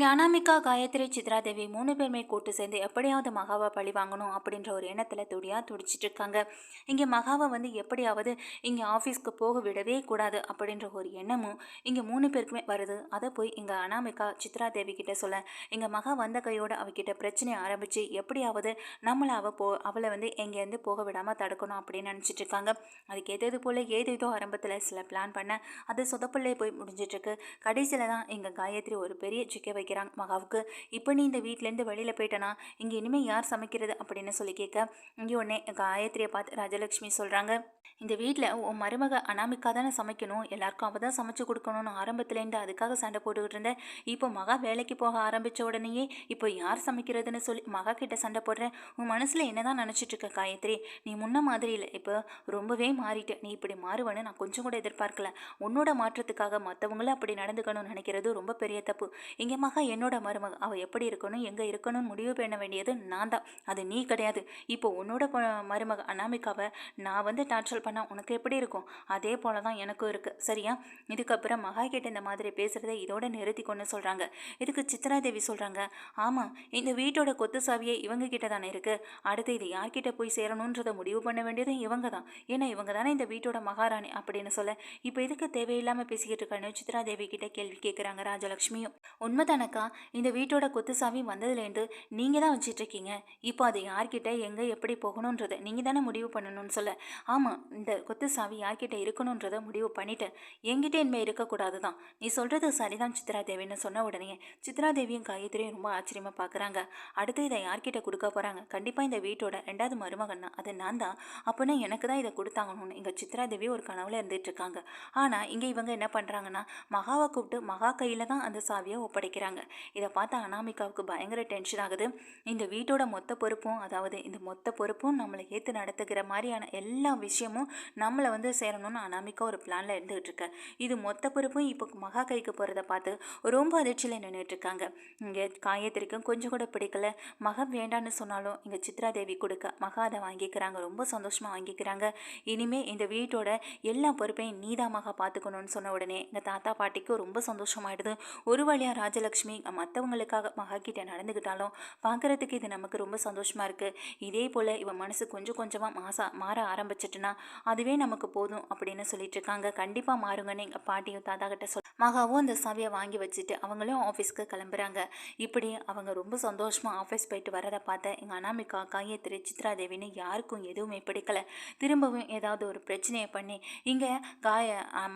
இங்கே அனாமிகா காயத்ரி சித்ரா தேவி மூணு பேருமே கூட்டு சேர்ந்து எப்படியாவது மகாவை பழி வாங்கணும் அப்படின்ற ஒரு எண்ணத்தில் துடியாக துடிச்சிட்டு இருக்காங்க. இங்கே மகாவை வந்து எப்படியாவது இங்கே ஆஃபீஸ்க்கு போக விடவே கூடாது அப்படின்ற ஒரு எண்ணமும் இங்கே மூணு பேருக்குமே வருது. அதை போய் இங்கே அனாமிகா சித்ரா தேவி கிட்ட சொல்ல. இங்கே மகா வந்த கையோட அவகிட்ட பிரச்சனையை ஆரம்பித்து எப்படியாவது நம்மளை அவள் போ அவளை வந்து எங்கேருந்து போக விடாமல் தடுக்கணும் அப்படின்னு நினச்சிட்டு இருக்காங்க. அதுக்கு எது போல் ஏது ஆரம்பத்தில் சில பிளான் பண்ண அது சொதப்பிள்ளை போய் முடிஞ்சிட்ருக்கு கடைசியில் தான் இங்கே காயத்ரி ஒரு பெரிய சிக்க வைக்கிறாங்க மகாவுக்கு இப்போ நீ இந்த வீட்டிலேருந்து வெளியில் போயிட்டனா இங்கே இனிமேல் யார் சமைக்கிறது அப்படின்னு சொல்லி கேட்க இங்கே உடனே காயத்ரியை பார்த்து ராஜலக்ஷ்மி சொல்கிறாங்க இந்த வீட்டில் உன் மருமக அனாமிக்கா தானே சமைக்கணும் எல்லாருக்கும் அவள் தான் சமைச்சு கொடுக்கணும்னு ஆரம்பத்துலேருந்து அதுக்காக சண்டை போட்டுக்கிட்டு இருந்தேன் இப்போ மகா வேலைக்கு போக ஆரம்பித்த உடனேயே இப்போ யார் சமைக்கிறதுன்னு சொல்லி மகா கிட்ட சண்டை போடுறேன் உன் மனசில் என்ன தான் நினச்சிட்டு இருக்க காயத்ரி? நீ முன்ன மாதிரி இல்லை இப்போ ரொம்பவே மாறிட்ட நீ இப்படி மாறுவன்னு நான் கொஞ்சம் கூட எதிர்பார்க்கல. உன்னோட மாற்றத்துக்காக மற்றவங்களும் அப்படி நடந்துக்கணும்னு நினைக்கிறது ரொம்ப பெரிய தப்பு. இங்கே மகா என்னோட மருமக. அவள் எப்படி இருக்கணும் எங்கே இருக்கணும்னு முடிவு பண்ண வேண்டியது நான் தான் அது நீ கிடையாது. இப்போ உன்னோட மருமக அனாமிகாவை நான் வந்து டார்ச்சல் பண்ணால் உனக்கு எப்படி இருக்கும்? அதே போல தான் எனக்கும் இருக்குது சரியா? இதுக்கப்புறம் மகா கிட்ட இந்த மாதிரி பேசுகிறத இதோட நிறுத்திக்கொண்டு சொல்கிறாங்க இதுக்கு சித்ரா தேவி சொல்கிறாங்க ஆமாம் இந்த வீட்டோட கொத்து சாவியே இவங்க கிட்ட தானே இருக்குது அடுத்து இது யார்கிட்ட போய் சேரணுன்றதை முடிவு பண்ண வேண்டியதும் இவங்க தான். ஏன்னா இவங்க தானே இந்த வீட்டோட மகாராணி அப்படின்னு சொல்ல இப்போ இதுக்கு தேவையில்லாமல் பேசிக்கிட்டு இருக்கானு சித்ரா தேவி கிட்ட கேள்வி கேட்குறாங்க ராஜலக்ஷ்மியும். அக்கா இந்த வீட்டோட கொத்து சாவி வந்ததுலேருந்து நீங்கள் தான் வச்சிட்ருக்கீங்க. இப்போ அது யார்கிட்ட எங்கே எப்படி போகணுன்றதை நீங்கள் தானே முடிவு பண்ணணும்னு சொல்ல. ஆமாம் இந்த கொத்து சாவி யார்கிட்ட இருக்கணுன்றதை முடிவு பண்ணிட்டேன். என்கிட்ட இனிமேல் இருக்கக்கூடாது தான். நீ சொல்கிறது சரிதான் சித்ரா தேவின்னு சொன்ன உடனே சித்ரா தேவியும் காயத்ரியும் ரொம்ப ஆச்சரியமாக பார்க்குறாங்க அடுத்து இதை யார்கிட்ட கொடுக்க போகிறாங்க கண்டிப்பாக இந்த வீட்டோட ரெண்டாவது மருமகன் தான். அது நான் தான். அப்போனா எனக்கு தான் இதை கொடுத்தாங்கணும்னு இங்கே சித்ரா தேவி ஒரு கனவுல இருந்துட்டு இருக்காங்க ஆனால் இங்கே இவங்க என்ன பண்ணுறாங்கன்னா மகாவை கூப்பிட்டு மகா கையில் தான் அந்த சாவியை ஒப்படைக்கிறாங்க. இதை பார்த்து அனாமிகாவுக்கு பயங்கர டென்ஷன் ஆகுது. இந்த வீட்டோட மொத்த பொறுப்பும் அதாவது இந்த மொத்த பொறுப்பும் நம்மளை ஏற்று நடத்துகிற மாதிரியான எல்லா விஷயமும் நம்மளை வந்து சேரணும்னு அனாமிகா ஒரு பிளானில் இருந்துகிட்டு இருக்க. இது மொத்த பொறுப்பும் இப்போ மகா கைக்கு போகிறத பார்த்து ரொம்ப அதிர்ச்சியில் நின்றுட்டு இருக்காங்க. இங்கே காயத்ரிக்கும் கொஞ்சம் கூட பிடிக்கல. மகா வேண்டான்னு சொன்னாலும் இங்கே சித்ரா தேவி கொடுக்க மகா அதை வாங்கிக்கிறாங்க. ரொம்ப சந்தோஷமாக வாங்கிக்கிறாங்க. இனிமே இந்த வீட்டோட எல்லா பொறுப்பையும் நீதா மகா பார்த்துக்கணும்னு சொன்ன உடனே எங்கள் தாத்தா பாட்டிக்கும் ரொம்ப சந்தோஷமாயிடுது. ஒரு வழியாக ராஜலக்ஷ்மி மற்றவங்களுக்காக மகாக்கிட்ட நடந்துக்கிட்டாலும் பார்க்குறதுக்கு இது நமக்கு ரொம்ப சந்தோஷமாக இருக்குது இதே போல் இவன் மனசு கொஞ்சம் கொஞ்சமாக மாசா மாற ஆரம்பிச்சிட்டுனா அதுவே நமக்கு போதும் அப்படின்னு சொல்லிட்டு இருக்காங்க. கண்டிப்பாக மாறுங்கன்னு எங்கள் பாட்டியும் தாத்தா கிட்ட சொல் மகாவும் அந்த சாவியை வாங்கி வச்சுட்டு அவங்களும் ஆஃபீஸ்க்கு கிளம்புறாங்க. இப்படி அவங்க ரொம்ப சந்தோஷமாக ஆஃபீஸ் போயிட்டு வரதை பார்த்த எங்கள் அனாமிகா காயத்ரி சித்ரா தேவின்னு யாருக்கும் எதுவுமே பிடிக்கல. திரும்பவும் ஏதாவது ஒரு பிரச்சனையை பண்ணி இங்கே காய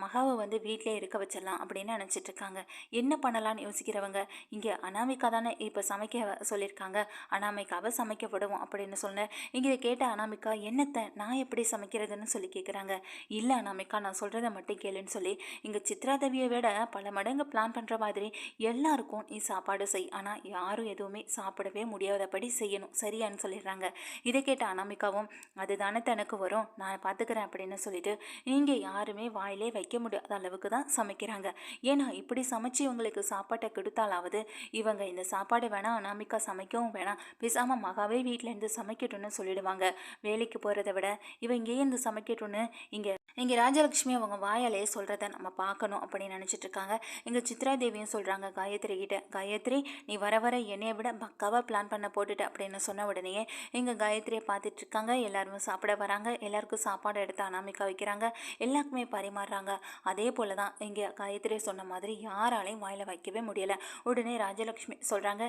மகாவை வந்து வீட்டிலே இருக்க வச்சிடலாம் அப்படின்னு நினச்சிட்டு இருக்காங்க. என்ன பண்ணலான்னு யோசிக்கிறவங்க இங்கே அனாமிகா தானே இப்போ சமைக்க சொல்லியிருக்காங்க. அனாமிகாவை சமைக்க விடுவோம் அப்படின்னு சொன்னேன் இங்கே இதை கேட்ட அனாமிகா என்னத்தை நான் எப்படி சமைக்கிறதுன்னு சொல்லி கேட்குறாங்க இல்லை அனாமிகா நான் சொல்கிறத மட்டும் கேளுன்னு சொல்லி இங்கே சித்ராதேவியை விட பல மடங்கு பிளான் பண்ணுற மாதிரி எல்லாருக்கும் நீ சாப்பாடு செய். ஆனால் யாரும் எதுவுமே சாப்பிடவே முடியாதபடி செய்யணும். சரியான்னு சொல்லிடுறாங்க. இதை கேட்ட அனாமிகாவும் அதுதானே தனக்கு வரும். நான் பார்த்துக்கிறேன் அப்படின்னு சொல்லிட்டு இங்கே யாருமே வாயிலே வைக்க முடியாத அளவுக்கு தான் சமைக்கிறாங்க. ஏன்னா இப்படி சமைச்சு இவங்களுக்கு சாப்பாட்டை கெடுத்தாலாவது இவங்க இந்த சாப்பாடு வேணாம் அனாமிகா சமைக்கவும் வேணாம். பேசாமல் மகாவே வீட்டிலேருந்து சமைக்கட்டும்னு சொல்லிடுவாங்க. வேலைக்கு போகிறத விட இவங்க இங்கேயே இருந்து சமைக்கட்டும்னு இங்கே இங்கே ராஜலக்ஷ்மி அவங்க வாயாலே சொல்கிறத நம்ம பார்க்கணும் அப்படின்னு நினச்சிட்டு இருக்காங்க இங்கே சித்ரா தேவியும் சொல்கிறாங்க காயத்ரி கிட்ட காயத்ரி நீ வர வர என்னைய விட பக்காவாக பிளான் பண்ண போட்டுட்ட அப்படின்னு சொன்ன உடனேயே இங்கே காயத்ரியை பார்த்துட்டு இருக்காங்க எல்லாருமே சாப்பிட வராங்க. எல்லாருக்கும் சாப்பாடு எடுத்து அனாமிக்கா வைக்கிறாங்க. எல்லாருக்குமே பரிமாறுறாங்க. அதே போல் தான் இங்கே காயத்ரி சொன்ன மாதிரி யாராலையும் வாயில் வைக்கவே முடியலை. உடனே ராஜலக்ஷ்மி சொல்கிறாங்க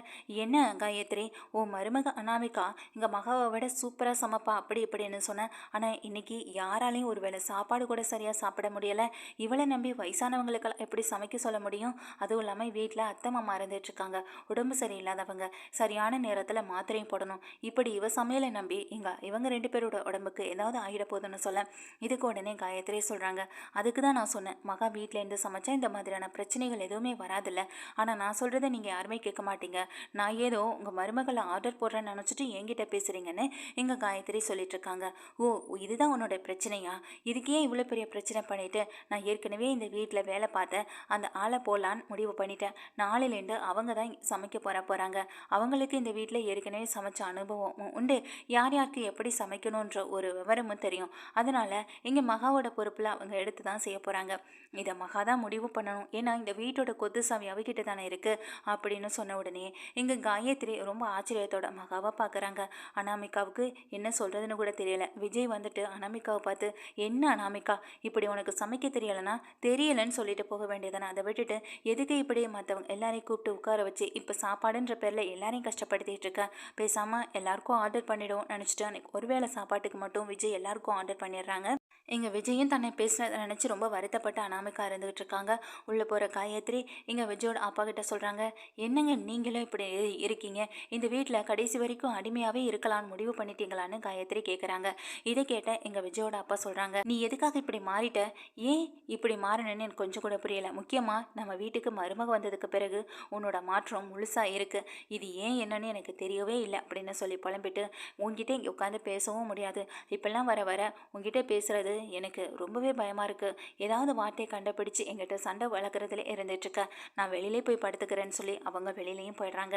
என்ன காயத்ரி ஓ மருமக அனாமிகா இங்கே மகாவை விட சூப்பராக சமைப்பா அப்படி இப்படின்னு சொன்னேன் ஆனால் இன்னைக்கு யாராலையும் ஒரு வேளை சாப்பாடு கூட சரியாக சாப்பிட முடியலை. இவளை நம்பி வயசானவங்களுக்கெல்லாம் எப்படி சமைக்க சொல்ல முடியும். அதுவும் இல்லாமல் வீட்டில் அத்தை மாமா இருந்துட்டுருக்காங்க உடம்பு சரியில்லாதவங்க சரியான நேரத்தில் மாத்திரையும் போடணும். இப்படி இவ சமையலை நம்பி இங்கே இவங்க ரெண்டு பேரோட உடம்புக்கு ஏதாவது ஆகிட போகுதுன்னு சொல்ல இதுக்கு உடனே காயத்ரி சொல்கிறாங்க அதுக்கு தான் நான் சொன்னேன் மகா வீட்டிலேருந்து சமைச்சா இந்த மாதிரியான பிரச்சனைகள் எதுவுமே வராதில்ல. ஆனால் நான் சொல்கிறத நீங்கள் யாருமே கேட்க மாட்டீங்க. நான் ஏதோ உங்கள் மருமகளை ஆர்டர் போடுறேன்னு நினச்சிட்டு என்கிட்ட பேசுகிறீங்கன்னு எங்கள் காயத்ரி சொல்லிட்டு இருக்காங்க. ஓ இதுதான் உன்னோட பிரச்சனையா? இதுக்கே இவ்வளோ பெரிய பிரச்சனை பண்ணிவிட்டு நான் ஏற்கனவே இந்த வீட்டில் வேலை பார்த்தேன். அந்த ஆளை போகலான்னு முடிவு பண்ணிட்டேன். நாளையிலேருந்து அவங்க தான் சமைக்க போற போகிறாங்க அவங்களுக்கு இந்த வீட்டில் ஏற்கனவே சமைச்ச அனுபவம் உண்டு. யார் யாருக்கு எப்படி சமைக்கணுன்ற ஒரு விவரமும் தெரியும். அதனால் இங்கே மகாவோட பொறுப்பில் அவங்க எடுத்து தான் செய்ய போகிறாங்க இதை மகா தான் முடிவு பண்ணணும். ஏன்னா இந்த வீட்டோட கொத்து சாவி அவகிட்ட தானே இருக்குது அப்படின்னு சொன்ன உடனே இங்கே காயத்ரி ரொம்ப ஆச்சரியத்தோட மகாவை பார்க்குறாங்க அனாமிகாவுக்கு என்ன சொல்கிறதுன்னு கூட தெரியல. விஜய் வந்துட்டு அனாமிகாவை பார்த்து என்ன அனாமிகா? இப்படி உனக்கு சமைக்க தெரியலைன்னா தெரியலன்னு சொல்லிட்டு போக வேண்டியதானே அதை விட்டுட்டு எதுக்கு இப்படி மற்றவங்க எல்லாரையும் கூப்பிட்டு உட்கார வச்சு இப்போ சாப்பாடுன்ற பேரில் எல்லாரையும் கஷ்டப்படுத்திட்டு இருக்கேன் பேசாமல் எல்லாருக்கும் ஆர்டர் பண்ணிடுவோம் நினச்சிட்டு அன்னைக்கு ஒருவேளை சாப்பாட்டுக்கு மட்டும் விஜய் எல்லாருக்கும் ஆர்டர் பண்ணிடுறாங்க. இங்கே விஜயும் தன்னை பேசினதை நினச்சி ரொம்ப வருத்தப்பட்டு அனாமிக்கா இருந்துகிட்டு இருக்காங்க. உள்ளே போகிற காயத்ரி இங்கே விஜயோட அப்பா கிட்ட சொல்கிறாங்க என்னங்க நீங்களும் இப்படி இருக்கீங்க? இந்த வீட்டில் கடைசி வரைக்கும் அடிமையாகவே இருக்கலாம்னு முடிவு பண்ணிட்டீங்களான்னு காயத்ரி கேட்குறாங்க இதை கேட்ட எங்கள் விஜயோட அப்பா சொல்கிறாங்க நீ எதுக்காக இப்படி மாறிட்ட? ஏன் இப்படி மாறணும்னு எனக்கு கொஞ்சம் கூட புரியலை. முக்கியமாக நம்ம வீட்டுக்கு மருமக வந்ததுக்கு பிறகு உன்னோட மாற்றம் முழுசாக இருக்குது இது ஏன் என்னன்னு எனக்கு தெரியவே இல்லை. அப்படின்னு சொல்லி புலம்பிட்டு உங்ககிட்ட இங்கே உட்காந்து பேசவும் முடியாது. இப்பெல்லாம் வர வர உங்ககிட்ட பேசுகிறது எனக்கு ரொம்பவே பயமாக இருக்குது ஏதாவது வார்த்தையை கண்டுபிடிச்சு எங்கிட்ட சண்டை வளர்க்குறதுல இருந்துட்டுருக்க. நான் வெளியிலே போய் படுத்துக்கிறேன்னு சொல்லி அவங்க வெளியிலையும் போயிடுறாங்க.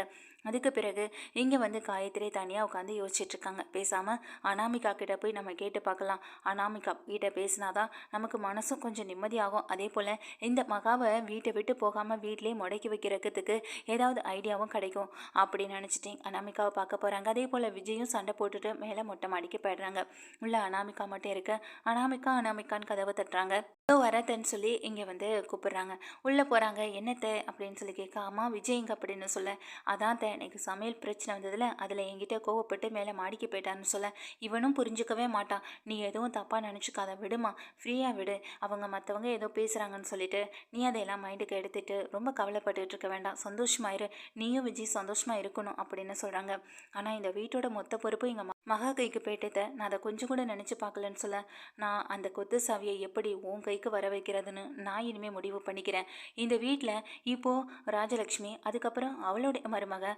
அதுக்கு பிறகு இங்கே வந்து காயத்ரி தனியாக உட்காந்து யோசிச்சிட்டுருக்காங்க. பேசாமல் அனாமிகா கிட்ட போய் நம்ம கேட்டு பார்க்கலாம். அனாமிகா கிட்டே பேசினாதான் நமக்கு மனசும் கொஞ்சம் நிம்மதியாகும். அதே போல் இந்த மகாவை வீட்டை விட்டு போகாமல் வீட்டிலே முடக்கி வைக்கிறதுக்கு ஏதாவது ஐடியாவும் கிடைக்கும். அப்படின்னு நினச்சிட்டேன் அனாமிகாவை பார்க்க போகிறாங்க அதே போல் விஜயும் சண்டை போட்டுட்டு மேலே மொட்டை மாடிக்கு போயிடுறாங்க. உள்ள அனாமிகா மட்டும் இருக்க. அனாமிகா அனாமிகான்னு கதவை தட்டுறாங்க. இதோ வரத்தன்னு சொல்லி இங்கே வந்து கூப்பிடுறாங்க. உள்ளே போகிறாங்க என்னத்தை அப்படின்னு சொல்லி கேட்க அம்மா விஜய்ங்க அப்படின்னு சொல்ல. அதான் தே எனக்கு சமையல் பிரச்சனை வந்ததில் அதில் என்கிட்ட கோவப்பட்டு மேலே மாடிக்கு போயிட்டான்னு சொல்ல. இவனும் புரிஞ்சுக்கவே மாட்டான். நீ எதுவும் தப்பாக நினச்சிக்காத. விடுமா? ஃப்ரீயாக விடு. அவங்க மற்றவங்க ஏதோ பேசுகிறாங்கன்னு சொல்லிட்டு நீ அதையெல்லாம் மைண்டுக்கு எடுத்துட்டு ரொம்ப கவலைப்பட்டுட்டு இருக்க வேண்டாம். சந்தோஷமாயிரு நீயும் விஜய் சந்தோஷமாக இருக்கணும் அப்படின்னு சொல்கிறாங்க ஆனால் இந்த வீட்டோட மொத்த பொறுப்பு எங்கள் மகா கைக்கு போயிட்டதை நான் அதை கொஞ்சம் கூட நினச்சி பார்க்கலன்னு சொல்ல நான் அந்த கொத்து சாவியை எப்படி உன் கைக்கு வர வைக்கிறதுன்னு நான் இனிமேல் முடிவு பண்ணிக்கிறேன். இந்த வீட்டில் இப்போது ராஜலக்ஷ்மி அதுக்கப்புறம் அவளுடைய மருமக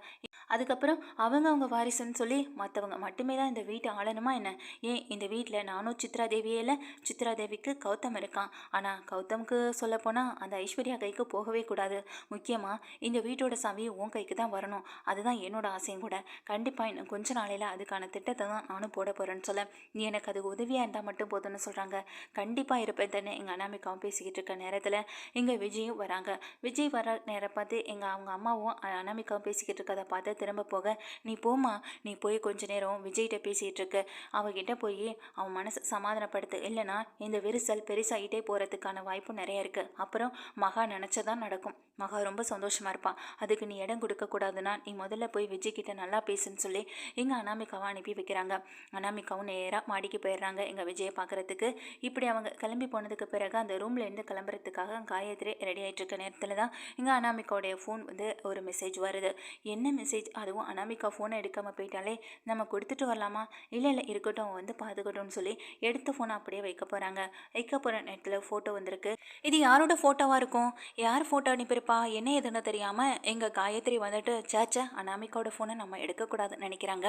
அதுக்கப்புறம் அவங்க அவங்க வாரிசுன்னு சொல்லி மற்றவங்க மட்டுமே தான் இந்த வீட்டை ஆளணுமா என்ன? ஏன் இந்த வீட்டில் நானும் சித்ரா தேவியே இல்லை? சித்ரா தேவிக்கு கௌதம் இருக்கான். ஆனால் கௌதமுக்கு சொல்லப்போனால் அந்த ஐஸ்வர்யா கைக்கு போகவே கூடாது. முக்கியமாக இந்த வீட்டோட சாவி உன் கைக்கு தான் வரணும். அதுதான் என்னோட ஆசையும் கூட. கண்டிப்பாக இன்னும் கொஞ்ச நாளையில் அதுக்கான திட்டத்தை தான் நானும் போட போகிறேன்னு சொல்ல நீ எனக்கு அது உதவியாக இருந்தால் மட்டும் போதும்னு சொல்கிறாங்க கண்டிப்பாக இருப்பேன் தானே. எங்கள் அனாமிக்காவும் பேசிக்கிட்டு இருக்க நேரத்தில் இங்கே விஜயும் வராங்க. விஜய் வர நேரம் பார்த்து எங்கள் அவங்க அம்மாவும் அ- அனாமிகாவும் பேசிக்கிட்டு இருக்கதை பார்த்து திரும்ப போக நீ போம்மா நீ போய் கொஞ்ச நேரம் விஜய்கிட்ட பேசிகிட்டு இருக்க. அவகிட்ட போய் அவன் மனசை சமாதானப்படுத்து. இல்லைன்னா இந்த விரிசல் பெருசாகிட்டே போகிறதுக்கான வாய்ப்பு நிறைய இருக்குது அப்புறம் மகா நினச்சதான் நடக்கும். மகா ரொம்ப சந்தோஷமாக இருப்பான் அதுக்கு நீ இடம் கொடுக்கக்கூடாதுன்னா நீ முதல்ல போய் விஜய் கிட்ட நல்லா பேசுன்னு சொல்லி எங்கள் அனாமிகாவை அனுப்பி குதிக்கிறாங்க அனாமிகாவும் நேராக மாடிக்கு போயிடுறாங்க. எங்கள் விஜயை பார்க்குறதுக்கு இப்படி அவங்க கிளம்பி போனதுக்கு பிறகு அந்த ரூம்லேருந்து கிளம்புறதுக்காக காயத்ரி ரெடி ஆகிட்டு இருக்க நேரத்தில் தான் இங்கே அனாமிகாவுடைய ஃபோன் வந்து ஒரு மெசேஜ் வருது. என்ன மெசேஜ் அதுவும் அனாமிகா ஃபோனை எடுக்காமல் போயிட்டாலே நம்ம கொடுத்துட்டு வரலாமா? இல்லை இல்லை இருக்கட்டும் அவன் வந்து பார்த்துக்கட்டும்னு சொல்லி எடுத்த ஃபோனை அப்படியே வைக்க போகிறாங்க வைக்க போகிற நேரத்தில் ஃபோட்டோ வந்திருக்கு. இது யாரோட ஃபோட்டோவாக இருக்கும்? யார் ஃபோட்டோ அனுப்பியிருப்பா? என்ன எதுன்னு தெரியாமல் எங்கள் காயத்ரி வந்துட்டு சேச்ச அனாமிகாவோட ஃபோனை நம்ம எடுக்கக்கூடாதுன்னு நினைக்கிறாங்க.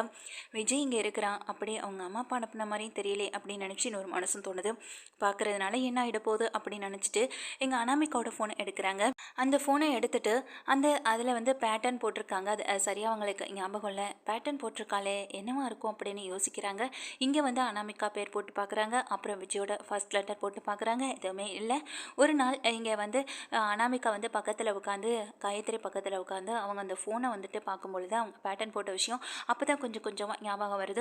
விஜய் இங்கே இருக்கிறான். அப்படியே அவங்க அம்மா அப்பா அனுப்பின மாதிரியும் தெரியலே அப்படின்னு நினச்சி இன்னொரு மனசும் தோணுது. பார்க்குறதுனால என்ன ஆகிடப்போகுது அப்படின்னு நினச்சிட்டு எங்கள் அனாமிக்காவோட ஃபோனை எடுக்கிறாங்க. அந்த ஃபோனை எடுத்துட்டு அந்த அதில் வந்து பேட்டர்ன் போட்டிருக்காங்க. அது சரியாக அவங்களுக்கு ஞாபகம் இல்லை. பேட்டர்ன் போட்டிருக்காளே என்னவா இருக்கும் அப்படின்னு யோசிக்கிறாங்க. இங்கே வந்து அனாமிகா பேர் போட்டு பார்க்குறாங்க அப்புறம் விஜயோட ஃபர்ஸ்ட் லெட்டர் போட்டு பார்க்குறாங்க எதுவுமே இல்லை. ஒரு நாள் இங்கே வந்து அனாமிகா வந்து பக்கத்தில் உட்காந்து காயத்ரி பக்கத்தில் உட்காந்து அவங்க அந்த ஃபோனை வந்துட்டு பார்க்கும்பொழுது அவங்க பேட்டர்ன் போட்ட விஷயம் அப்போ தான் கொஞ்சம் கொஞ்சமாக ஞாபகம் வருது.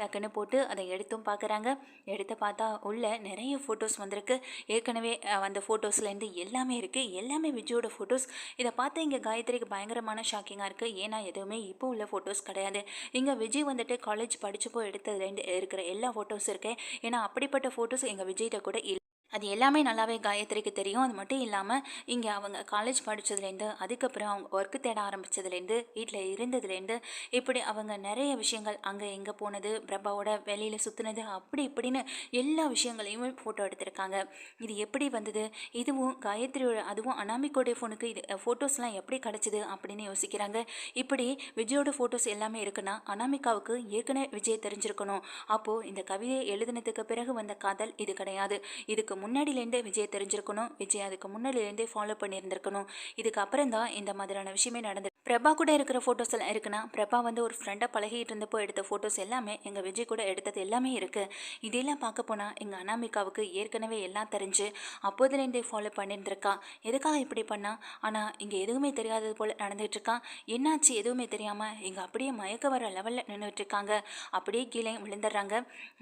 டக்குன்னு போட்டு அதை எடுத்தும் பார்க்குறாங்க எடுத்து பார்த்தா உள்ள நிறைய ஃபோட்டோஸ் வந்திருக்கு. ஏற்கனவே அந்த ஃபோட்டோஸ்லேருந்து எல்லாமே இருக்குது எல்லாமே விஜயோட ஃபோட்டோஸ் இதை பார்த்து இங்கே காயத்ரிக்கு பயங்கரமான ஷாக்கிங்காக இருக்குது ஏன்னா எதுவுமே இப்போ உள்ள ஃபோட்டோஸ் கிடையாது. இங்கே விஜய் வந்துட்டு காலேஜ் படிச்சப்போ எடுத்ததுலேருந்து இருக்கிற எல்லா ஃபோட்டோஸ் இருக்கேன் ஏன்னா அப்படிப்பட்ட ஃபோட்டோஸ் எங்கள் விஜய்கிட்ட கூட இல்லை. அது எல்லாமே நல்லாவே காயத்ரிக்கு தெரியும். அது மட்டும் இல்லாமல் இங்கே அவங்க காலேஜ் படித்ததுலேருந்து அதுக்கப்புறம் அவங்க ஒர்க்கு தேட ஆரம்பித்ததுலேருந்து வீட்டில் இருந்ததுலேருந்து இப்படி அவங்க நிறைய விஷயங்கள் அங்கே எங்கே போனது பிரபாவோட வெளியில் சுற்றுனது அப்படி இப்படின்னு எல்லா விஷயங்களையுமே ஃபோட்டோ எடுத்திருக்காங்க. இது எப்படி வந்தது? இதுவும் காயத்ரியோட அதுவும் அனாமிக்கோடைய ஃபோனுக்கு இது ஃபோட்டோஸ்லாம் எப்படி கிடச்சிது அப்படின்னு யோசிக்கிறாங்க. இப்படி விஜயோட ஃபோட்டோஸ் எல்லாமே இருக்குன்னா அனாமிகாவுக்கு ஏற்கனவே விஜய் தெரிஞ்சிருக்கணும். அப்போது இந்த கவிதையை எழுதினதுக்கு பிறகு வந்த காதல் இது கிடையாது. இதுக்கு முன்னாடியிலேருந்தே விஜய் தெரிஞ்சிருக்கணும். விஜய் அதுக்கு முன்னாடியிலேருந்தே ஃபாலோ பண்ணியிருந்திருக்கணும். இதுக்கப்புறம் தான் இந்த மாதிரியான விஷயமே நடந்து பிரபா கூட இருக்கிற ஃபோட்டோஸ் எல்லாம் இருக்குன்னா பிரபா வந்து ஒரு ஃப்ரெண்டாக பழகிட்டு இருந்தப்போ எடுத்த ஃபோட்டோஸ் எல்லாமே எங்கள் விஜய் கூட எடுத்தது எல்லாமே இருக்குது இதெல்லாம் பார்க்க போனால் எங்கள் அனாமிகாவுக்கு ஏற்கனவே எல்லாம் தெரிஞ்சு அப்போதுலேருந்தே ஃபாலோ பண்ணியிருந்திருக்கா எதுக்காக இப்படி பண்ணா? ஆனால் இங்கே எதுவுமே தெரியாதது போல் நடந்துகிட்ருக்கா என்னாச்சு? எதுவுமே தெரியாமல் இங்கே அப்படியே மயக்க வர லெவலில் நின்றுட்டுருக்காங்க அப்படியே கீழே விழுந்துடுறாங்க.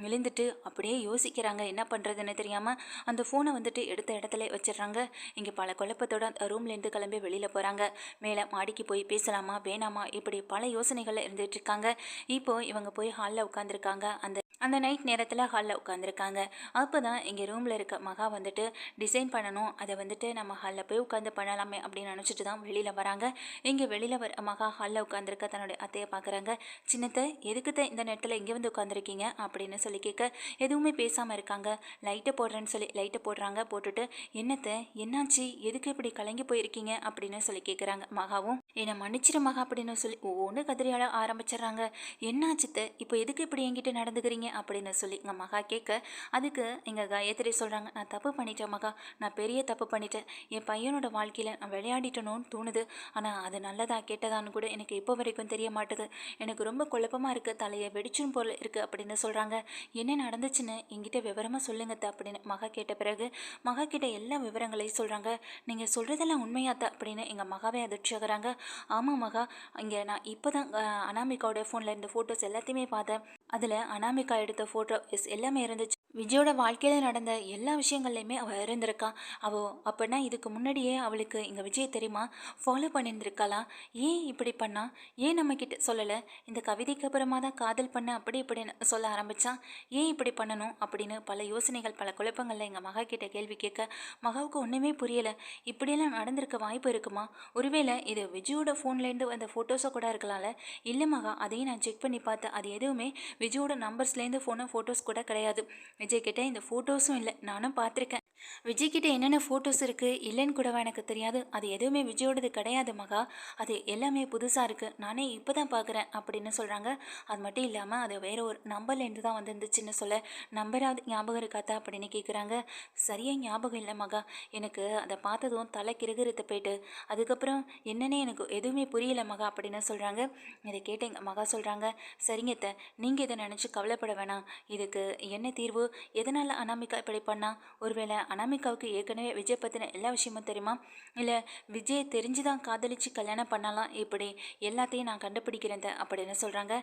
விழுந்துட்டு அப்படியே யோசிக்கிறாங்க என்ன பண்ணுறதுன்னு தெரியாமல் அந்த ஃபோனை வந்துட்டு எடுத்த இடத்துல வச்சிடுறாங்க. இங்கே பல குழப்பத்தோட அந்த ரூம்லேருந்து கிளம்பி வெளியில் போகிறாங்க மேலே மாடிக்கு போய் பேசலாமா வேணாமா இப்படி பல யோசனைகள் இருந்துட்டு இருக்காங்க. இப்போ இவங்க போய் ஹாலில் உட்காந்துருக்காங்க அந்த அந்த நைட் நேரத்தில் ஹாலில் உட்காந்துருக்காங்க அப்போ தான் இங்கே ரூமில் இருக்க மகா வந்துட்டு டிசைன் பண்ணணும். அதை வந்துட்டு நம்ம ஹாலில் போய் உட்காந்து பண்ணலாமே அப்படின்னு நினச்சிட்டு தான் வெளியில் வராங்க. இங்கே வெளியில் வர மகா ஹாலில் உட்காந்துருக்க தன்னுடைய அத்தையை பார்க்குறாங்க. சின்னத்தை எதுக்குத்த இந்த நேரத்தில் இங்கே வந்து உட்காந்துருக்கீங்க அப்படின்னு சொல்லி கேட்க எதுவுமே பேசாமல் இருக்காங்க. லைட்டை போடுறேன்னு சொல்லி லைட்டை போடுறாங்க. போட்டுட்டு என்னத்தை? என்னாச்சு? எதுக்கு இப்படி கலங்கி போயிருக்கீங்க? அப்படின்னு சொல்லி கேட்குறாங்க மகாவும். என்னை மன்னிச்சிரு மகா அப்படின்னு சொல்லி ஒவ்வொன்று கதிரியால ஆரம்பிச்சிடுறாங்க. என்னாச்சுத்த? இப்போ எதுக்கு இப்படி என்கிட்ட நடந்துக்கிறீங்க? அப்படின்னு சொல்லி எங்கள் மகா கேட்க அதுக்கு எங்கள் காயத்ரி சொல்கிறாங்க நான் தப்பு பண்ணிட்டேன் மகா. நான் பெரிய தப்பு பண்ணிட்டேன். என் பையனோட வாழ்க்கையில் நான் விளையாடிட்டணும்னு தோணுது. ஆனால் அது நல்லதா கெட்டதான்னு கூட எனக்கு இப்போ வரைக்கும் தெரிய மாட்டுது. எனக்கு ரொம்ப குழப்பமாக இருக்குது தலையை வெடிச்சும் போல இருக்குது அப்படின்னு சொல்கிறாங்க என்ன நடந்துச்சுன்னு என்கிட்ட விவரமாக சொல்லுங்க அப்படின்னு மகா கேட்ட பிறகு மகா கிட்ட எல்லா விவரங்களையும் சொல்கிறாங்க நீங்கள் சொல்கிறதெல்லாம் உண்மையாத்த அப்படின்னு எங்கள் மகாவே அதிர்ச்சி ஆகிறாங்க. ஆமாம் மகா. இங்கே நான் இப்போ தான் அனாமிகாவோட ஃபோனில் இருந்த ஃபோட்டோஸ் எல்லாத்தையுமே பார்த்தேன். அதில் அனாமிகா எடுத்த ஃபோட்டோஸ் எல்லாமே இருந்துச்சு. விஜயோட வாழ்க்கையில் நடந்த எல்லா விஷயங்கள்லையுமே அவள் இருந்திருக்கா. அவள் அப்படின்னா இதுக்கு முன்னாடியே அவளுக்கு இங்கே விஜய் தெரியுமா? ஃபாலோ பண்ணியிருந்திருக்காளா ஏன் இப்படி பண்ணா? ஏன் நம்மக்கிட்ட சொல்லலை? இந்த கவிதைக்கு அப்புறமா தான் காதல் பண்ண அப்படி இப்படின்னு சொல்ல ஆரம்பித்தான் ஏன் இப்படி பண்ணணும்? அப்படின்னு பல யோசனைகள் பல குழப்பங்களில் எங்கள் மகா கிட்ட கேள்வி கேட்க மகாவுக்கு ஒன்றுமே புரியலை. இப்படியெல்லாம் நடந்திருக்க வாய்ப்பு இருக்குமா? ஒருவேளை இது விஜயோட ஃபோன்லேருந்து வந்த ஃபோட்டோஸை கூட இருக்கலாம்ல? இல்லை மகா அதையும் நான் செக் பண்ணி பார்த்தேன் அது எதுவுமே விஜயோட நம்பர்ஸ்லேருந்து ஃபோனோ ஃபோட்டோஸ் கூட கிடையாது. விஜய் கிட்டே இந்த ஃபோட்டோஸும் இல்லை. நானும் பார்த்துருக்கேன். விஜய்கிட்ட என்னென்ன ஃபோட்டோஸ் இருக்குது இல்லைன்னு கூடவா எனக்கு தெரியாது. அது எதுவுமே விஜயோடது கிடையாது மகா. அது எல்லாமே புதுசாக இருக்குது நானே இப்போ தான் பார்க்குறேன் அப்படின்னு சொல்கிறாங்க அது மட்டும் இல்லாமல் அது வேற ஒரு நம்பர்லேருந்து தான் வந்துருந்துச்சுன்னு சொல்ல நம்பராவது ஞாபகம் இருக்காத்தா அப்படின்னு கேட்குறாங்க சரியாக ஞாபகம் இல்லை மகா. எனக்கு அதை பார்த்ததும் தலை கிருகிருத்து போயிட்டு அதுக்கப்புறம் என்னென்னே எனக்கு எதுவுமே புரியல மகா அப்படின்னு சொல்கிறாங்க இதை கேட்டு எங்கள் மகா சொல்கிறாங்க சரிங்க த நீங்கள் இதை நினச்சி கவலைப்பட வேணாம். இதுக்கு என்ன தீர்வு? எதனால் அனாமிக்கா இப்படி பண்ணால் ஒருவேளை அனாமிகாவுக்கு ஏற்கனவே விஜய் பற்றின எல்லா விஷயமும் தெரியுமா? இல்லை விஜய் தெரிஞ்சு தான் காதலிச்சு கல்யாணம் பண்ணலாம் இப்படி எல்லாத்தையும் நான் கண்டுபிடிக்கிறேன் அப்படின்னு சொல்கிறாங்க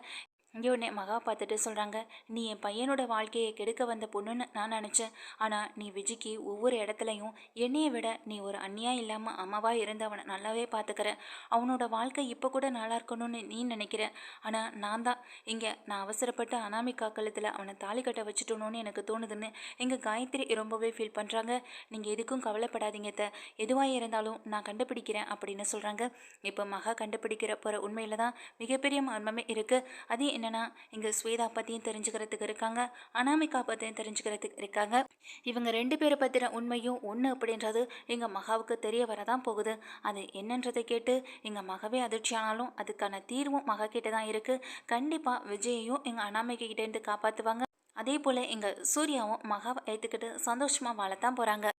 இங்கே உடனே மகா பார்த்துட்டு சொல்கிறாங்க நீ என் பையனோட வாழ்க்கையை கெடுக்க வந்த பொண்ணுன்னு நான் நினச்சேன். ஆனால் நீ விஜிக்கு ஒவ்வொரு இடத்துலையும் என்னையை விட நீ ஒரு அந்நியாக இல்லாமல் அம்மாவாக இருந்து அவனை நல்லாவே பார்த்துக்கிற அவனோட வாழ்க்கை இப்போ கூட நல்லா இருக்கணும்னு நீ நினைக்கிற. ஆனால் நான் தான். இங்கே நான் அவசரப்பட்டு அனாமிகா கழுத்தில் அவனை தாலி கட்ட வச்சுட்டணும்னு எனக்கு தோணுதுன்னு எங்கள் காயத்ரி ரொம்பவே ஃபீல் பண்ணுறாங்க நீங்கள் எதுக்கும் கவலைப்படாதீங்க த எதுவாக இருந்தாலும் நான் கண்டுபிடிக்கிறேன் அப்படின்னு சொல்கிறாங்க இப்போ மகா கண்டுபிடிக்கிற போகிற உண்மையில் தான் மிகப்பெரிய மர்மமே இருக்குது அது என்னென்னா இங்கே ஸ்வேதா பற்றியும் தெரிஞ்சுக்கிறதுக்கு இருக்காங்க அனாமிகா பற்றியும் தெரிஞ்சுக்கிறதுக்கு இருக்காங்க. இவங்க ரெண்டு பேரை பற்றின உண்மையும் ஒன்று அப்படின்றது எங்கள் மகாவுக்கு தெரிய வரதான் போகுது. அது என்னன்றதை கேட்டு எங்கள் மகவே அதிர்ச்சியானாலும் அதுக்கான தீர்வும் மகா கிட்ட தான் இருக்குது கண்டிப்பாக விஜயையும் எங்கள் அனாமிகா கிட்டேருந்து காப்பாற்றுவாங்க அதே போல் எங்கள் சூர்யாவும் மகாவை ஏற்றுக்கிட்டு சந்தோஷமாக வாழத்தான் போகிறாங்க